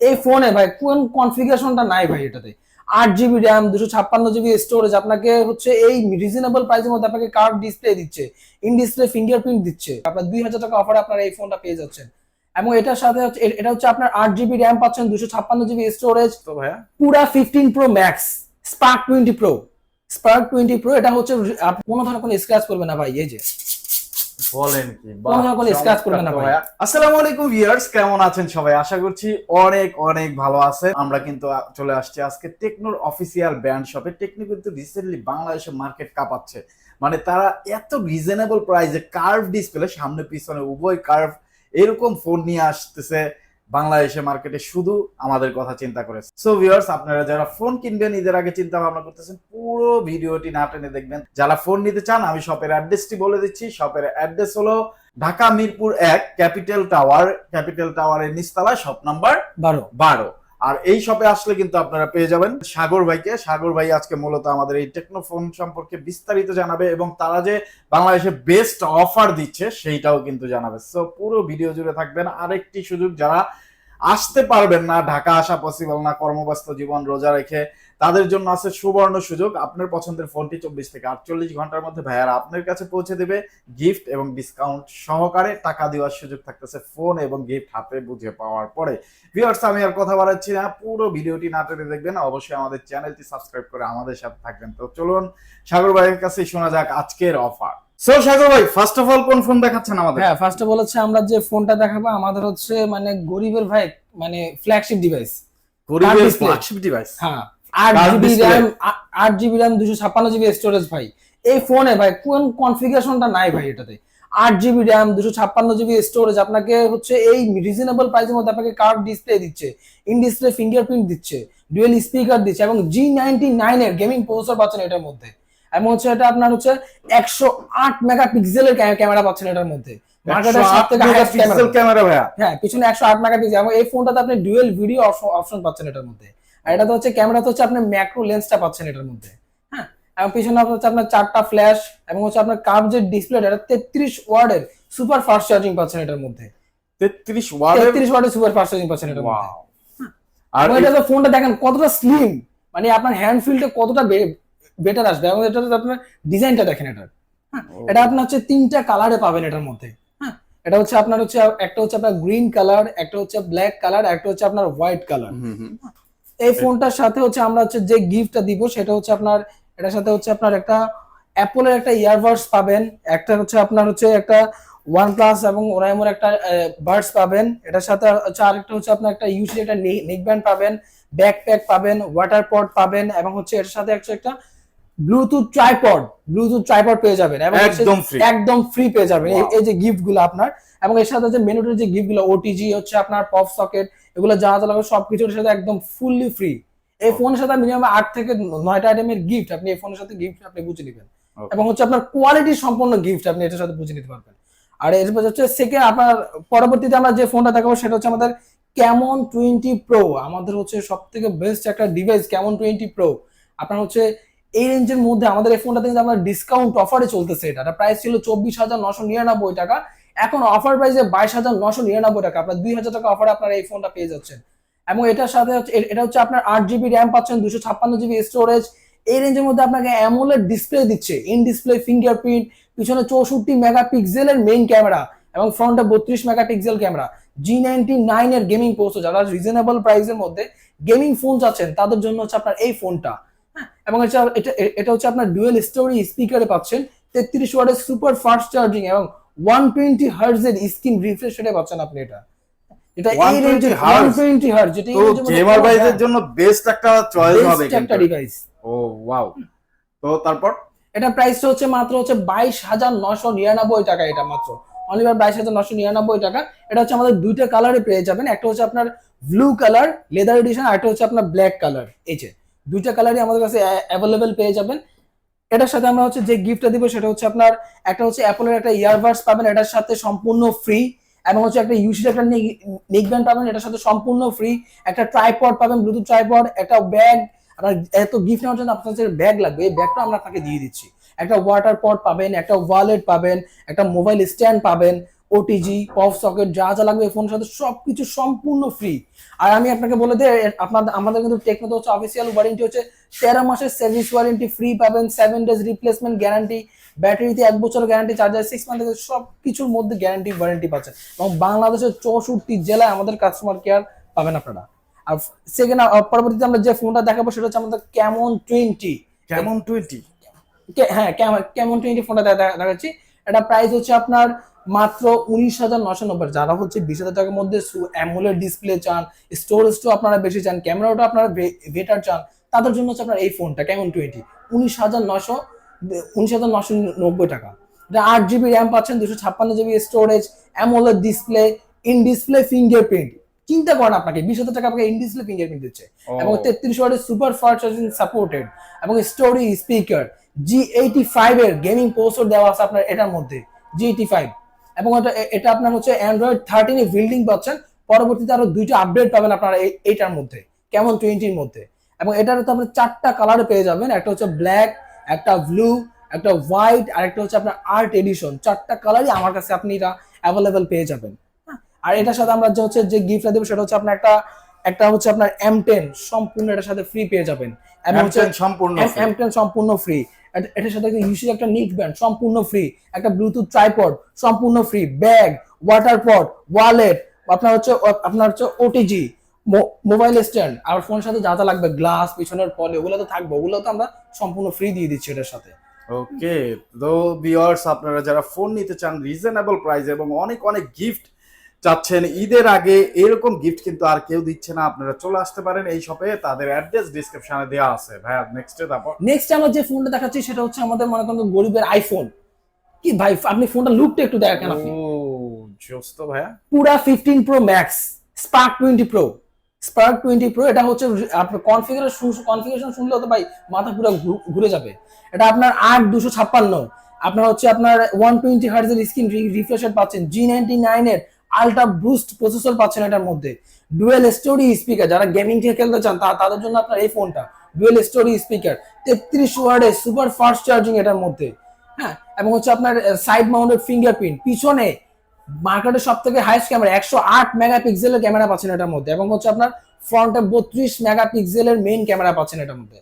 এই ফোনে ভাই কোন কনফিগারেশনটা নাই ভাই এটাতে? আট জিবি র্যাম দুশো ছাপ্পান্ন জিবি স্টোরেজ আপনাকে হচ্ছে এই রিজনেবল প্রাইসের মধ্যে আপনাকে কার্ভ ডিসপ্লে দিচ্ছে ইন ডিসপ্লে ফিঙ্গারপ্রিন্ট দিচ্ছে। আপনার দুই হাজার টাকা অফারে আপনারা এই ফোনটা পেয়ে যাচ্ছেন। এবং এটার সাথে হচ্ছে এটা হচ্ছে আপনার আট জিবি র্যাম পাচ্ছেন দুশো ছাপ্পান্ন জিবি স্টোরেজ তো ভাইয়া? পুরা fifteen pro max spark twenty pro spark twenty pro এটা হচ্ছে কোনো ধরনের কোনো স্ক্র্যাচ করবে না ভাই এই যে। বলেন কি কোনো ধরনের কোনো scratch করবে না ভাই। আসসালামু আলাইকুম ভিউয়ার্স কেমন আছেন সবাই? আশা করছি অনেক অনেক ভালো আছেন। আমরা কিন্তু চলে আসছি আজকে টেকনোর অফিসিয়াল ব্র্যান্ড শপে। টেকনো কিন্তু রিসেন্টলি বাংলাদেশে মার্কেট কাঁপাচ্ছে। মানে তারা এত রিজনেবল প্রাইসে কার্ভ ডিসপ্লে সামনে পিছনে উভয় কার্ভ এরকম ফোন নিয়ে আসতেছে। বাংলাদেশে মার্কেটে শুধু আমাদের কথা চিন্তা করে সো ভিউয়ার্স আপনারা যারা ফোন কিনবেন ঈদের আগে চিন্তা ভাবনা করতেছেন পুরো ভিডিওটি না টেনে দেখবেন। যারা ফোন নিতে চান আমি শপের অ্যাড্রেসটি বলে দিচ্ছি। শপের অ্যাড্রেস হলো ঢাকা মিরপুর এক ক্যাপিটাল টাওয়ার ক্যাপিটাল টাওয়ারের নিচতলা শপ নাম্বার বারো। বারো। আর এই শপে আসলে কিন্তু আপনারা পেয়ে যাবেন সাগর ভাইকে। সাগর ভাই আজকে মূলত আমাদের এই টেকনো ফোন সম্পর্কে বিস্তারিত জানাবে এবং তারা যে বাংলাদেশে বেস্ট অফার দিচ্ছে সেইটাও কিন্তু জানাবে। সো পুরো ভিডিও জুড়ে থাকবেন। আরেকটি সুযোগ যারা আসতে পারবেন না, ঢাকা আসা পসিবল না, কর্মব্যস্ত জীবন রোজা রেখে। তাদের জন্য আছে সুবর্ণ সুযোগ। আপনার পছন্দের ফোনটি চব্বিশ থেকে আটচল্লিশ ঘণ্টার মধ্যে ভাইয়ারা আপনার কাছে পৌঁছে দেবে। গিফট এবং ডিসকাউন্ট সহকারে টাকা দেওয়ার সুযোগ থাকতেছে ফোন এবং গিফট হাতে বুঝে পাওয়ার পরে। ভিউয়ার্স আমি আর কথা বাড়াচ্ছি না। পুরো ভিডিওটি না টেনে দেখবেন, অবশ্যই আমাদের চ্যানেলটি সাবস্ক্রাইব করে আমাদের সাথে থাকবেন। তো চলুন, সাগর ভাইয়ের কাছে শোনা যাক আজকের অফার সো সাগর ভাই ফার্স্ট অফ অল কোন ফোন দেখাচ্ছেন আমাদের? হ্যাঁ ফার্স্ট অফ অল হচ্ছে আমরা যে ফোনটা দেখাবো আমাদের হচ্ছে মানে গরিবের ভাই মানে ফ্ল্যাগশিপ ডিভাইস গরিবের ফ্ল্যাগশিপ ডিভাইস হ্যাঁ আট জিবি। র্যাম আট জিবি র্যাম দুশো ছাপ্পান্ন জিবি স্টোরেজ ভাই। এই ফোনে ভাই কোন কনফিগারেশনটা নাই ভাই এটাতে? আট জিবি র্যাম দুশো ছাপ্পান্ন জিবি স্টোরেজ আপনাকে হচ্ছে এই রিজনেবল প্রাইসের মধ্যে আপনাকে কার্ভ ডিসপ্লে দিচ্ছে ইন ডিসপ্লে ফিঙ্গারপ্রিন্ট দিচ্ছে ডুয়েল স্পিকার দিচ্ছে এবং জি নাইনটি নাইন এর গেমিং প্রসেসর পাচ্ছেন এটার মধ্যে। এবং হচ্ছে এটা আপনার হচ্ছে একশো আট মেগা পিক্সেলের ক্যামেরা পাচ্ছেন এটার মধ্যে। ক্যামেরা। ভাইয়া। হ্যাঁ পিছনে একশো আট মেগাপিক্সেল। এবং এই ফোনটাতে আপনি ডুয়েল ভিডিও অপশন পাচ্ছেন এটার মধ্যে। আর এটাতে হচ্ছে ক্যামেরাতে হচ্ছে আপনি ম্যাক্রো লেন্সটা পাচ্ছেন এটার মধ্যে। হ্যাঁ এবং পিছনে আপনার হচ্ছে আপনার চারটা ফ্ল্যাশ এবং হচ্ছে আপনার কার্ভ যে ডিসপ্লে এটা তেত্রিশ ওয়ার্ডের সুপার ফাস্ট চার্জিং পাচ্ছেন এটার মধ্যে। 33 ওয়াটের তেত্রিশ ওয়ার্ডের সুপার ফাস্ট চার্জিং পাচ্ছেন এটার মধ্যে। ওয়াও আর এটা ফোনটা দেখেন কতটা স্লিম মানে আপনার হ্যান্ড ফিলটা কতটা বেটার আসবে। এবং এটা আপনার ডিজাইনটা দেখেন এটার। হ্যাঁ এটা আপনার হচ্ছে তিনটা কালারে পাবেন এটার মধ্যে। হ্যাঁ এটা হচ্ছে আপনার হচ্ছে একটা হচ্ছে আপনার গ্রিন কালার একটা হচ্ছে ব্ল্যাক কালার একটা হচ্ছে আপনার হোয়াইট কালার হুম, হুম। এই ফোনটার সাথে হচ্ছে আমরা হচ্ছে যে গিফটটা দিব সেটা হচ্ছে আপনার এটার সাথে হচ্ছে আপনার একটা অ্যাপলের একটা ইয়ারবাডস পাবেন একটা হচ্ছে আপনার হচ্ছে একটা ওয়ান প্লাস এবং ওরাইমোর একটা বার্ডস পাবেন। এটার সাথে হচ্ছে আরেকটা হচ্ছে আপনার একটা ইউসি একটা নেক ব্যান্ড পাবেন ব্যাকপ্যাক পাবেন ওয়াটার পড পাবেন এবং হচ্ছে এর সাথে একটা ব্লুটুথ ট্রাইপড ব্লুটুথ ট্রাইপড পেয়ে যাবেন এবং একদম free। একদম ফ্রি পেয়ে যাবেন। এই- যে গিফটগুলো আপনার এবং এর সাথে যে মেনুটের যে গিফটগুলো ওটিজি হচ্ছে আপনার পপ সকেট এগুলো যা যা লাগবে সবকিছুর সাথে একদম ফুললি ফ্রি এই ফোনের সাথে মিনিমাম আট থেকে নয়টা আইটেমের গিফট আপনি এই ফোনের সাথে গিফট আপনি বুঝে নেবেন। এবং হচ্ছে আপনার কোয়ালিটি সম্পন্ন গিফট আপনি এটার সাথে বুঝে নিতে পারবেন। আর এরপর হচ্ছে সেকেন্ড আপনার পরবর্তীতে আমরা যে ফোনটা দেখাবো সেটা হচ্ছে আমাদের ক্যামন টোয়েন্টি প্রো আমাদের হচ্ছে সব থেকে বেস্ট একটা ডিভাইস ক্যামন টোয়েন্টি প্রো আপনার হচ্ছে এই রেঞ্জের মধ্যে আমাদের এই ফোনটাতে কিন্তু ডিসকাউন্ট অফারে চলতেছে এটা প্রাইস ছিল চব্বিশ হাজার নশো নিরানব্বই টাকা। এখন অফার প্রাইসে বাইশ হাজার নশো নিরানব্বই টাকা। আপনার দুই হাজার টাকা অফারে আপনারা এই ফোনটা পেয়ে যাচ্ছেন। এবং এটার সাথে এটা হচ্ছে আপনার আট জিবি র্যাম পাচ্ছেন দুশো ছাপ্পান্ন জিবি স্টোরেজ এই রেঞ্জের মধ্যে আপনাকে অ্যামোলেড ডিসপ্লে দিচ্ছে। ইন ডিসপ্লে ফিঙ্গারপ্রিন্ট পিছনে চৌষট্টি মেগাপিক্সেলের মেইন ক্যামেরা এবং ফ্রন্টে বত্রিশ megapixel camera G ninety nine এর গেমিং প্রসেসর যারা রিজনেবল প্রাইসের মধ্যে গেমিং ফোন চাচ্ছেন, তাদের জন্য হচ্ছে আপনার এই ফোনটা এবং এটা হচ্ছে আপনার ডুয়েল স্টোরি স্পিকারে পাচ্ছেন। তেত্রিশ ওয়াটের সুপার ফাস্ট চার্জিং এবং ওয়ান টোয়েন্টি হার্জ এর স্ক্রিন রিফ্রেশ রেটে পাচ্ছেন আপনি এটা। এটা এই রেঞ্জে ওয়ান টোয়েন্টি হার্জ যেটা এই তো range এর মধ্যে গেমার কোনো জন্য বেস্ট একটা চয়েস হবে একটা ডিভাইস ও ওয়াও তো তারপর? এটা প্রাইসটা হচ্ছে মাত্র হচ্ছে বাইশ হাজার নশো নিরানব্বই টাকা এটা মাত্র। বাইশ হাজার নশো নিরানব্বই টাকা। এটা হচ্ছে আমাদের দুইটা কালারে পেয়ে যাবেন। একটা হচ্ছে আপনার ব্লু কালার লেদার এডিশন আর একটা হচ্ছে আপনার ব্ল্যাক কালার এই যে দুইটা কালারই আমাদের কাছে অ্যাভেলেবেল পেয়ে যাবেন। এটার সাথে আমরা হচ্ছে যে গিফটটা দিব সেটা হচ্ছে আপনার একটা হচ্ছে অ্যাপলের একটা ইয়ারবাডস পাবেন, এটার সাথে সম্পূর্ণ ফ্রি এবং হচ্ছে একটা ইউসি একটা নেক ব্যান্ড পাবেন, এটার সাথে সম্পূর্ণ ফ্রি একটা ট্রাইপড পাবেন ব্লুটুথ ট্রাইপড একটা ব্যাগ আপনার এত গিফট নেওয়ার জন্য আপনার যে ব্যাগ লাগবে, এই ব্যাগটা আমরা আপনাকে দিয়ে দিচ্ছি। একটা ওয়াটার পট পাবেন, একটা ওয়ালেট পাবেন, একটা মোবাইল স্ট্যান্ড পাবেন। ওটিজি পফ সকেট যা যা লাগবে এই ফোনের সাথে সবকিছু সম্পূর্ণ ফ্রি আর আমি আপনাকে বলে দিই আপনাদের আমাদের কিন্তু টেকনোতে হচ্ছে অফিসিয়াল ওয়ারেন্টি হচ্ছে তেরো মাসের সার্ভিস ওয়ারেন্টি ফ্রি পাবেন সেভেন ডেজ রিপ্লেসমেন্ট গ্যারান্টি ব্যাটারিতে এক বছর গ্যারান্টি চার্জার সিক্স মান্থ সব কিছুর মধ্যে গ্যারান্টি ওয়ারেন্টি পাচ্ছেন। এবং বাংলাদেশের চৌষট্টি জেলায় আমাদের কাস্টমার কেয়ার পাবেন আপনারা। আর সেকেন্ড পরবর্তীতে আমরা যে ফোনটা দেখাবো সেটা হচ্ছে আমাদের ক্যামন টোয়েন্টি কেমন টোয়েন্টি হ্যাঁ কেমন কেমন টোয়েন্টি ফোনটা দেখাচ্ছি। এটা প্রাইস হচ্ছে আপনার মাত্র উনিশ হাজার নশো নব্বই। যারা হচ্ছে বিশ হাজার টাকার মধ্যে অ্যামোলেড ডিসপ্লে চান স্টোরেজটাও আপনারা বেশি চান ক্যামেরাটা আপনারা বেটার চান তাদের জন্য হচ্ছে আপনার এই ফোনটা কেমন টোয়েন্টি উনিশ হাজার নশো উনিশ হাজার নশো নব্বই টাকা। এটা আট জিবি র্যাম পাচ্ছেন দুশো ছাপ্পান্ন GB storage AMOLED display in display fingerprint চিন্তা করেন আপনাকে বিশ হাজার টাকা আপনাকে ইন ডিসপ্লে ফিঙ্গারপ্রিন্ট দিচ্ছে এবং তেত্রিশ ওয়াটের সুপার ফাস্ট চার্জিং সাপোর্টেড এবং stereo speaker G eighty five এর গেমিং প্রসেসর দেওয়া আছে আপনার এটার মধ্যে জি এইটি ফাইভ এবং এটা আপনার হচ্ছে অ্যান্ড্রয়েড থার্টিন এ বিল্ডিং পাচ্ছেন। পরবর্তীতে আরও দুইটা আপডেট পাবেন আপনারা এইটার মধ্যে কেমন টোয়েন্টির মধ্যে। এবং এটার তো আপনার চারটা কালারে পেয়ে যাবেন একটা হচ্ছে ব্ল্যাক একটা ব্লু একটা হোয়াইট আর একটা হচ্ছে আপনার আর্ট এডিশন চারটা কালারই আমার কাছে আপনি এটা অ্যাভেলেবেল পেয়ে যাবেন। হ্যাঁ? আর এটার সাথে আমরা যে হচ্ছে যে গিফটটা দেবো সেটা হচ্ছে আপনার একটা একটা হচ্ছে আপনার এম টেন সম্পূর্ণ এটার সাথে ফ্রি পেয়ে যাবেন। এবং হচ্ছে M10 সম্পূর্ণ। এম টেন সম্পূর্ণ ফ্রি এটার সাথে ইউসি একটা নিক ব্যান্ড সম্পূর্ণ ফ্রি একটা ব্লুটুথ ট্রাইপড সম্পূর্ণ free bag water pod wallet আপনার হচ্ছে আপনার হচ্ছে ওটিজি মোবাইল স্ট্যান্ড আর ফোনের সাথে যা যা লাগবে গ্লাস পিছনের পলে, ওগুলো তো থাকবে, ওগুলো তো আমরা সম্পূর্ণ ফ্রি দিয়ে দিচ্ছি এটার সাথে। ওকে তো ভিউয়ার্স আপনারা যারা ফোন নিতে চান রিজনেবল প্রাইস এবং অনেক অনেক গিফট চাচ্ছেন ঈদের আগে এরকম গিফট কিন্তু আর কেউ দিচ্ছে না। আপনারা চলে আসতে পারেন এই শপে তাদের অ্যাড্রেস ডেসক্রিপশনে দেওয়া আছে। ভাইয়া নেক্সটে তারপর? নেক্সট আমরা যে ফোনটা দেখাচ্ছি সেটা হচ্ছে আমাদের মনে করেন গরিবের আইফোন কি ভাই আপনি ফোনটা লুকটা একটু দেখেন আপনি। ও জোস তো ভাইয়া। পুরা fifteen pro max spark twenty pro spark twenty pro এটা হচ্ছে আপনার কনফিগারেশন কনফিগারেশন শুনলে তো ভাই মাথা পুরো ঘুরে যাবে। এটা আপনার আট দুশো ছাপ্পান্ন। আপনার হচ্ছে আপনার ওয়ান টোয়েন্টি হার্জের স্ক্রিন রিফ্রেশার পাচ্ছেন। জি নাইনটি নাইনের আলট্রা বুস্ট প্রসেসর পাচ্ছেন এটার মধ্যে। ডুয়েল স্টোরি স্পিকার যারা গেমিং থেকে খেলতে চান তা- তাদের জন্য আপনার এই ফোনটা ডুয়েল স্টোরি স্পিকার তেত্রিশ ওয়ার্ডে সুপার ফাস্ট চার্জিং এটার মধ্যে। হ্যাঁ এবং হচ্ছে আপনার সাইড মাউন্টেড ফিঙ্গারপ্রিন্ট পিছনে মার্কেটের সব থেকে হাইস্ট ক্যামেরা একশো আট মেগাপিক্সেলের ক্যামেরা পাচ্ছেন এটার মধ্যে। এবং হচ্ছে আপনার ফ্রন্টে বত্রিশ মেগাপিক্সেলের মেইন ক্যামেরা পাচ্ছেন এটার মধ্যে।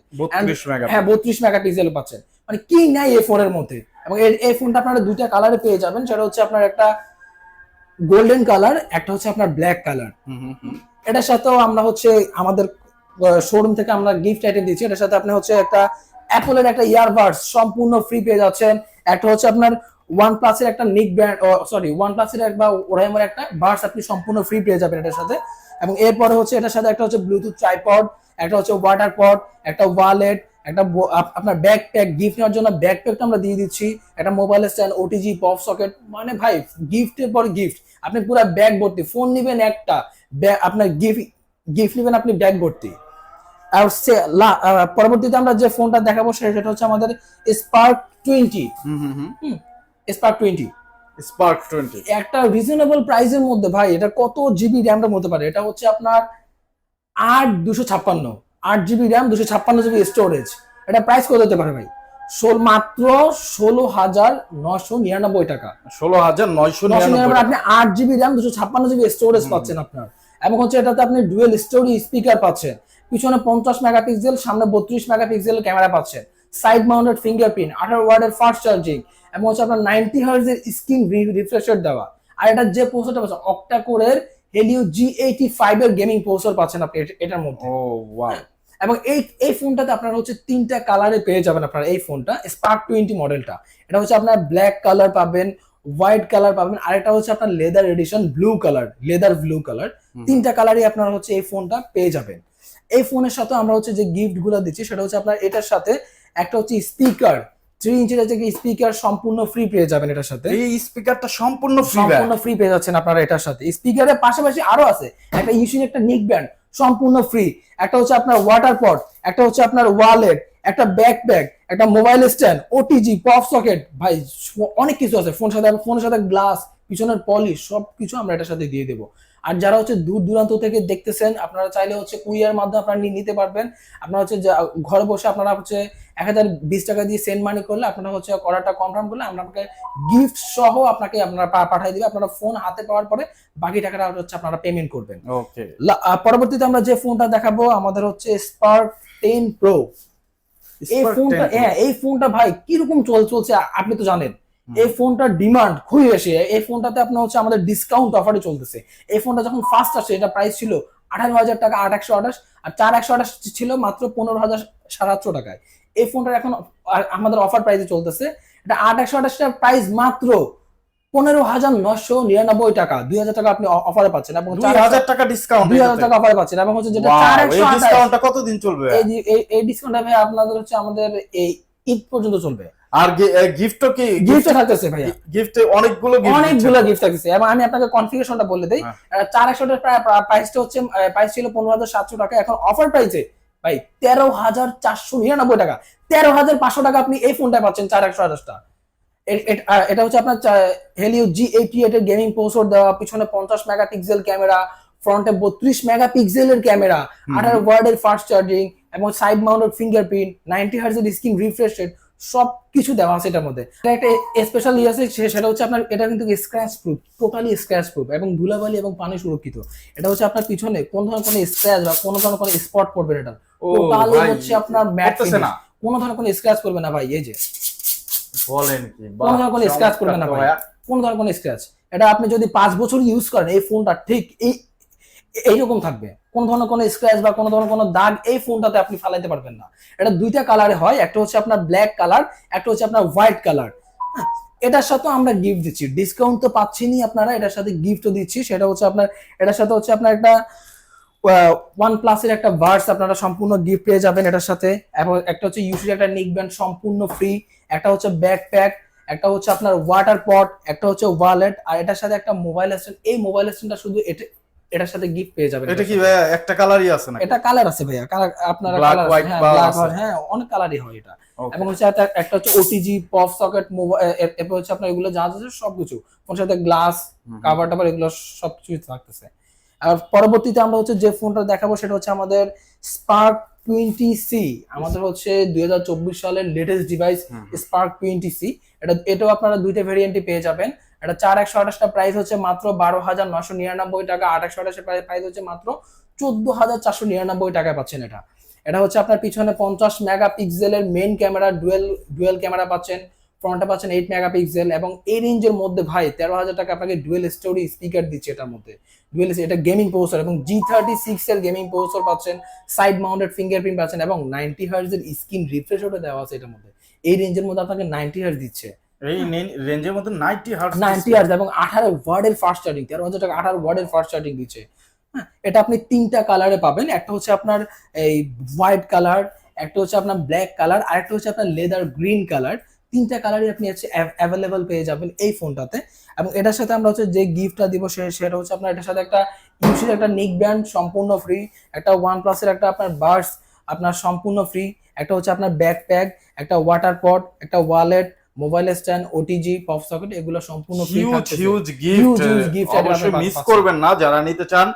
হ্যাঁ বত্রিশ মেগাপিক্সেল পাচ্ছেন। মানে কি নাই এই ফোনের মধ্যে? এবং এই ফোনটা আপনারা দুইটা কালারে পেয়ে যাবেন। সেটা হচ্ছে আপনার একটা গোল্ডেন কালার একটা হচ্ছে আপনার ব্ল্যাক কালার। এটার সাথেও আমরা হচ্ছে আমাদের শোরুম থেকে আমরা গিফট আইটেম দিচ্ছি। এটার সাথে আপনি হচ্ছে একটা অ্যাপলের একটা ইয়ারবাডস সম্পূর্ণ ফ্রি পেয়ে যাচ্ছেন। একটা হচ্ছে আপনার ওয়ান প্লাসের একটা নিক ব্র্যান্ড সরি ওয়ান প্লাসের এক বা ওরাইমার একটা বার্স আপনি সম্পূর্ণ ফ্রি পেয়ে যাবেন এটার সাথে। এবং এরপরে হচ্ছে এটার সাথে একটা হচ্ছে ব্লুটুথ ট্রাইপড একটা হচ্ছে ওয়াটার পড একটা ওয়ালেট একটা আপনার ব্যাগ প্যাক গিফট নেওয়ার জন্য ব্যাগ প্যাকটা আমরা দিয়ে দিচ্ছি। একটা mobile stand OTG pop socket মানে ভাই গিফটের পর গিফট আপনি পুরো ব্যাগ ভর্তি ফোন নিবেন একটা আপনার গিফট গিফট নেবেন আপনি ব্যাগ ভর্তি। আর সে- পরবর্তীতে আমরা যে ফোনটা দেখাবো সেটা হচ্ছে আমাদের spark twenty spark twenty spark twenty একটা রিজনেবল প্রাইসের মধ্যে ভাই এটা কত জিবি র্যামটার মধ্যে পারে? এটা হচ্ছে আপনার আট দুশো ছাপ্পান্ন। আট জিবি র্যাম দুশো ছাপ্পান্ন জিবি স্টোরেজ এটা প্রাইস কত হতে পারে ভাই? মাত্র ষোলো হাজার নশো নিরানব্বই টাকা। ষোলো হাজার নয়শো নশো নিরানব্বই আপনি আট জিবি র্যাম দুশো ছাপ্পান্ন জিবি স্টোরেজ পাচ্ছেন আপনার। এবং হচ্ছে এটাতে আপনি ডুয়েল স্টোরি স্পিকার পাচ্ছেন। পিছনে পঞ্চাশ মেগাপিক্সেল সামনে বত্রিশ মেগাপিক্সেল ক্যামেরা পাচ্ছেন। সাইড মাউন্টেড ফিঙ্গারপ্রিন্ট আঠারো ওয়ার্ডের ফাস্ট চার্জিং এবং হচ্ছে আপনার নাইনটি হার্জের স্ক্রিন রিফ্রেশার দেওয়া। আর এটা যে প্রসেসরটা পাচ্ছেন অক্টা কোরের হেলিও জি এইটি ফাইভ এর গেমিং প্রসেসর পাচ্ছেন আপনি এটার মধ্যে। ও ওয়াও এবং এই এই ফোনটাতে আপনারা হচ্ছে তিনটা কালারে পেয়ে যাবেন আপনারা এই ফোনটা স্পার্ক টোয়েন্টি মডেলটা এটা হচ্ছে আপনার ব্ল্যাক কালার পাবেন হোয়াইট কালার পাবেন আর এটা হচ্ছে আপনার leather edition blue colour leather blue colour তিনটা কালারই আপনারা হচ্ছে এই ফোনটা পেয়ে যাবেন। এই ফোনের সাথে আমরা হচ্ছে যে গিফটগুলো দিচ্ছি সেটা হচ্ছে আপনার এটার সাথে একটা হচ্ছে স্পিকার থ্রি ইঞ্চের হচ্ছে স্পিকার সম্পূর্ণ ফ্রি পেয়ে যাবেন এটার সাথে। এই স্পিকারটা সম্পূর্ণ ফ্রি সম্পূর্ণ ফ্রি পেয়ে যাচ্ছেন আপনারা এটার সাথে। স্পিকারের পাশাপাশি আরও আছে একটা ইউসির একটা নিক ব্যান্ড সম্পূর্ণ ফ্রি একটা হচ্ছে আপনার ওয়াটার পট একটা হচ্ছে আপনার ওয়ালেট একটা ব্যাকপ্যাক একটা mobile stand OTG pop socket ভাই অনেক কিছু আছে। ফোন সাথে ফোনের সাথে গ্লাস পিছনের পলিশ সব কিছু আমরা এটার সাথে দিয়ে দেবো। আর যারা হচ্ছে দূর দূরান্ত থেকে দেখতেছেন আপনারা চাইলে হচ্ছে কুরিয়ার মাধ্যমে আপনারা নিতে পারবেন। আপনারা হচ্ছে ঘরে বসে আপনারা হচ্ছে এক হাজার বিশ টাকা দিয়ে সেন্ড মানি করলে আপনারা হচ্ছে অর্ডারটা কনফার্ম করলে আমরা আপনাকে গিফট সহ আপনাকে আপনারা পাঠিয়ে দিবে। আপনারা ফোন হাতে পাওয়ার পরে বাকি টাকাটা হচ্ছে আপনারা পেমেন্ট করবেন। ওকে পরবর্তীতে আমরা যে ফোনটা দেখাবো আমাদের হচ্ছে স্পার্ক টেন প্রো এই ফোনটা হ্যাঁ এই ফোনটা ভাই কীরকম চল চলছে আপনি তো জানেন। এই ফোনটার ডিমান্ড খুবই বেশি। এই ফোনটাতে আপনার হচ্ছে আমাদের ডিসকাউন্ট অফারে চলতেছে। এই ফোনটা যখন ফার্স্ট আসছে এটা প্রাইস ছিল আঠারো হাজার টাকা আট একশো আঠাশ। আর চার একশো আঠাশ ছিল মাত্র পনেরো হাজার সাতশো টাকায়। এই ফোনটার এখন আমাদের অফার প্রাইসে চলতেছে। এটা আট একশো আঠাশটার প্রাইস মাত্র পনেরো হাজার নশো নিরানব্বই টাকা। দুই হাজার টাকা আপনি অফারে পাচ্ছেন এবং দুই হাজার টাকা ডিসকাউন্ট দুই হাজার টাকা অফারে পাচ্ছেন। এবং হচ্ছে যেটা চার একশো ডিসকাউন্টটা কতদিন চলবে? এই ডিসকাউন্টটা ভাই আপনাদের হচ্ছে আমাদের এই ঈদ পর্যন্ত চলবে। আর গিফটও কি গিফট থাকতেছে ভাইয়া। গিফটে অনেকগুলো অনেকগুলো গিফট থাকতেছে। এবং আমি আপনাকে কনফিগারেশনটা বলে দিই। হ্যাঁ। চার একশোটার প্রাইসটা হচ্ছে প্রাইস ছিল পনেরো হাজার সাতশো টাকা। এখন অফার প্রাইসে ভাই তেরো হাজার চারশো নিরানব্বই টাকা। তেরো হাজার পাঁচশো টাকা আপনি এই ফোনটা পাচ্ছেন চার একশো আঠাশটা। এ- এ- আহ, এটা হচ্ছে আপনার হেলিও জি এইটি এর গেমিং প্রসেসর দেওয়া পিছনে পঞ্চাশ মেগাপিক্সেল ক্যামেরা ফ্রন্টে বত্রিশ মেগাপিক্সেলের ক্যামেরা আঠারো ওয়ার্ডের ফাস্ট চার্জিং এবং সাইড মাউন্টেড ফিঙ্গারপ্রিন্ট নাইনটি হার্জের স্ক্রিন রিফ্রেশ রেট সব কিছু দেওয়া আছে এটার মধ্যে। এটা একটা স্পেশাল ইয়ে আছে সেটা হচ্ছে আপনার এটা কিন্তু scratch proof totally scratch proof এবং ধুলাবালি এবং পানি সুরক্ষিত। এটা হচ্ছে আপনার পিছনে কোন ধরনের কোনো স্ক্র্যাচ বা কোনো ধরনের কোনো স্পট পড়বে না এটা। টোটালি হচ্ছে আপনার ম্যাট না। কোনো ধরনের কোনো স্ক্র্যাচ করবে না ভাই এই যে। বলেন কি কোনো ধরনের কোনো স্ক্র্যাচ করবে না ভাই। কোনো ধরনের কোনো স্ক্র্যাচ এটা আপনি যদি পাঁচ বছর ইউজ করেন এই ফোনটা ঠিক এই এইরকম থাকবে। কোন ধরনের কোনো স্ক্র্যাচ বা কোনো ধরনের কোনো দাগ এই ফোনটাতে আপনি ফালাইতে পারবেন না। এটা দুইটা কালারে হয়, একটা হচ্ছে আপনার ব্ল্যাক কালার একটা হচ্ছে আপনার হোয়াইট কালার এটার সাথে আমরা গিফট দিচ্ছি। ডিসকাউন্ট তো পাচ্ছেনই আপনারা, এটার সাথে গিফটও দিচ্ছি। সেটা হচ্ছে আপনার, এটার সাথে হচ্ছে আপনার একটা ওয়ান প্লাসের একটা ভার্স আপনারা সম্পূর্ণ গিফট পেয়ে যাবেন এটার সাথে। এবং একটা হচ্ছে ইউসির একটা নিক ব্যান্ড সম্পূর্ণ ফ্রি একটা হচ্ছে ব্যাকপ্যাক একটা হচ্ছে আপনার ওয়াটার পট একটা হচ্ছে ওয়ালেট আর এটার সাথে একটা মোবাইল স্ট্যান্ড এই মোবাইল স্ট্যান্ডটা শুধু এটার সাথে গিফট পেয়ে যাবেন এটা কি ভাইয়া? একটা কালারই আছে নাকি? এটা কালার আছে ভাইয়া। কালার আপনারা কালার হ্যাঁ হ্যাঁ অনেক কালারই হয় এটা। এবং হচ্ছে একটা একটা হচ্ছে ওটিজি পপ সকেট মোবাইল এরপর হচ্ছে আপনার এগুলো যা আছে সবকিছু। ওর সাথে গ্লাস। কাভার টাভার এগুলো সবকিছু থাকতেছে। আর পরবর্তীতে আমরা হচ্ছে যে ফোনটা দেখাবো সেটা হচ্ছে আমাদের স্পার্ক টোয়েন্টি সি আমাদের হচ্ছে দুই হাজার চব্বিশ সালের latest device spark twenty C এটা এটাও আপনারা দুইটা ভেরিয়েন্টে পেয়ে যাবেন। এটা চার একশো আঠাশটা প্রাইস হচ্ছে মাত্র বারো হাজার নশো নিরানব্বই টাকা, আট একশো আঠাশের প্রাইস হচ্ছে মাত্র চোদ্দ হাজার চারশো নিরানব্বই টাকায় পাচ্ছেন এটা। এটা হচ্ছে আপনার পিছনে পঞ্চাশ মেগা পিক্সেলের main camera dual dual camera পাচ্ছেন ফ্রন্টে পাচ্ছেন এইট মেগা পিক্সেল এবং এই রেঞ্জের মধ্যে ভাই তেরো হাজার টাকা আপনাকে ডুয়েল স্টোরি স্পিকার দিচ্ছে এটার মধ্যে। ডুয়েল এটা গেমিং প্রসেসর এবং জি থার্টি সিক্স এর গেমিং প্রসেসর পাচ্ছেন সাইড মাউন্টেড ফিঙ্গারপ্রিন্ট পাচ্ছেন এবং নাইনটি হার্জ এর স্ক্রিন রিফ্রেশ ওটা দেওয়া আছে এটার মধ্যে। এই রেঞ্জের মধ্যে আপনাকে নাইনটি হার্জ দিচ্ছে। এই রেঞ্জের মধ্যে 90 হার্টজ নাইনটি হার্জ এবং আঠারো ওয়ার্ডের ফাস্ট চার্জিং তেরো হাজার টাকা আঠারো ওয়ার্ডের ফাস্ট চার্জিং দিচ্ছে। হ্যাঁ এটা আপনি তিনটা কালারে পাবেন। একটা হচ্ছে আপনার এই হোয়াইট কালার একটা হচ্ছে আপনার ব্ল্যাক কালার আর একটা হচ্ছে আপনার লেদার গ্রিন কালার তিনটা কালারই আপনি হচ্ছে অ্যাভেলেবল পেয়ে যাবেন এই ফোনটাতে এবং এটার সাথে আমরা হচ্ছে যে গিফটটা দিব সেটা হচ্ছে আপনার এটার সাথে একটা ইউসির একটা নিক ব্যান্ড সম্পূর্ণ ফ্রি একটা ওয়ান প্লাসের একটা আপনার বার্স আপনার সম্পূর্ণ ফ্রি একটা হচ্ছে আপনার ব্যাকপ্যাক একটা ওয়াটার পট একটা wallet mobile stand OTG pop socket এগুলো সম্পূর্ণ ফ্রি হিউজ থাকছে হিউজ গিফট হিউজ গিফট এটা অবশ্যই মিস করবেন না যারা নিতে চান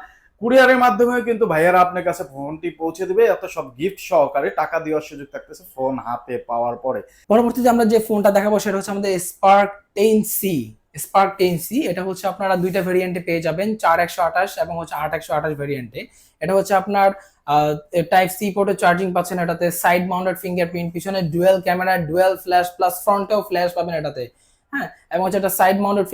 কুরিয়ারের মাধ্যমে কিন্তু ভাইয়ারা আপনার কাছে ফোনটি পৌঁছে দিবে এত সব গিফট সহকারে টাকা দেওয়ার সুযোগ থাকতেছে ফোন হাতে পাওয়ার পরে। পরবর্তীতে আমরা যে ফোনটা দেখাবো সেটা হচ্ছে আমাদের spark ten C spark ten C এটা হচ্ছে আপনারা দুইটা ভেরিয়েন্টে পেয়ে যাবেন, চার একশো আঠাশ এবং হচ্ছে আট একশো আঠাশ ভেরিয়েন্টে এটা হচ্ছে আপনার টাইপ সি পোর্টে চার্জিং পাচ্ছেন এটাতে সাইড মাউন্টেড ফিঙ্গারপ্রিন্ট পিছনে dual camera dual flash plus ফ্রন্টেও flash পাবেন এটাতে। হ্যাঁ এবং হচ্ছে একটা সাইড মাউন্টেড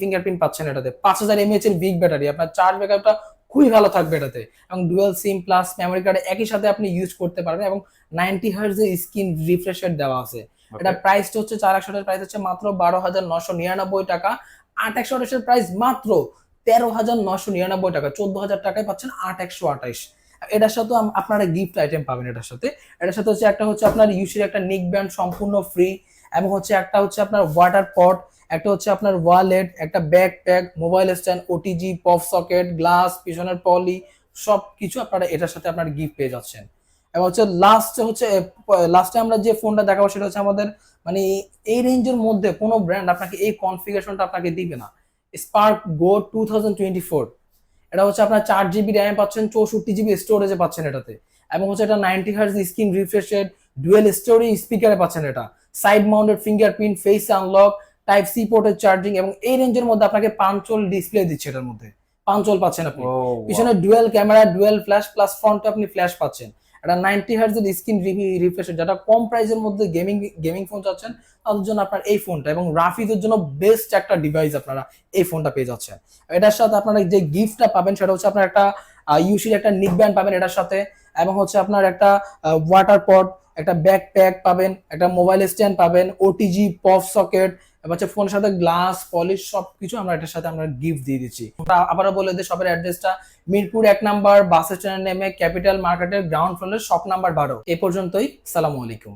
ফিঙ্গারপ্রিন্ট পাচ্ছেন এটাতে। পাঁচ হাজার এমএএচ এর বিগ ব্যাটারি আপনার চার্জ ব্যাকআপটা খুবই ভালো থাকবে এটাতে। এবং dual SIM plus memory card একই সাথে আপনি ইউজ করতে পারবেন এবং নাইনটি এর স্ক্রিন রিফ্রেশের দেওয়া আছে। এটা প্রাইসটা হচ্ছে চার একশো প্রাইস হচ্ছে মাত্র বারো হাজার নশো নিরানব্বই টাকা। আট একশো আঠাশের প্রাইস মাত্র তেরো হাজার নশো নিরানব্বই টাকা। চোদ্দ হাজার টাকায় পাচ্ছেন আট একশো আঠাশ। এটার সাথে আপনারা গিফট আইটেম পাবেন এটার সাথে। এটার সাথে হচ্ছে একটা হচ্ছে আপনার ইউসির একটা নিক ব্যান্ড সম্পূর্ণ ফ্রি এবং হচ্ছে একটা হচ্ছে আপনার ওয়াটার পট একটা হচ্ছে আপনার ওয়ালেট একটা bag pack mobile stand OTG pop socket glass পিছনের পলি সব কিছু আপনারা এটার সাথে আপনার গিফট পেয়ে যাচ্ছেন। এবং হচ্ছে লাস্ট হচ্ছে লাস্টে আমরা যে ফোনটা দেখাবো সেটা হচ্ছে আমাদের মানে এই রেঞ্জের মধ্যে কোনো ব্র্যান্ড আপনাকে এই কনফিগারেশনটা আপনাকে দিবে না। স্পার্ক গো টু এটা হচ্ছে আপনার চার জিবি র্যাম পাচ্ছেন চৌষট্টি জিবি স্টোরেজে পাচ্ছেন এটাতে। এবং হচ্ছে এটা ninety hertz screen refreshed dual stereo স্পিকারে পাচ্ছেন এটা। Side mounted fingerprint face unlock type C পোর্টের চার্জিং এবং এই রেঞ্জের মধ্যে আপনাকে পাঁচল ডিসপ্লে দিচ্ছে এটার মধ্যে। পাঁচল পাচ্ছেন আপনি। পিছনে dual camera dual flash plus ফ্রন্টে আপনি ফ্ল্যাশ পাচ্ছেন। এটা নাইনটি হার্জের স্ক্রিন রিফ্রেশ যারা কম প্রাইসের মধ্যে গেমিং গেমিং ফোন চাচ্ছেন, তাদের জন্য আপনার এই ফোনটা এবং রাফিদের জন্য বেস্ট একটা ডিভাইস আপনারা এই ফোনটা পেয়ে যাচ্ছেন। এটার সাথে আপনারা যে গিফটটা পাবেন, সেটা হচ্ছে আপনার একটা ইউসির একটা নিক ব্যান্ড পাবেন এটার সাথে এবং হচ্ছে আপনার একটা ওয়াটার পট একটা ব্যাক প্যাক পাবেন, একটা মোবাইল স্ট্যান্ড পাবেন ওটিজি পফ সকেট এবার হচ্ছে ফোনের সাথে গ্লাস পলিশ সব কিছু আমরা এটার সাথে আমরা গিফট দিয়ে দিচ্ছি। আবারও বলে দিই শপের অ্যাড্রেসটা মিরপুর এক নাম্বার বাস স্ট্যান্ড নেমে ক্যাপিটাল মার্কেটের গ্রাউন্ড ফ্লোরের শপ নাম্বার বারো। এ পর্যন্তই, সালামু আলাইকুম।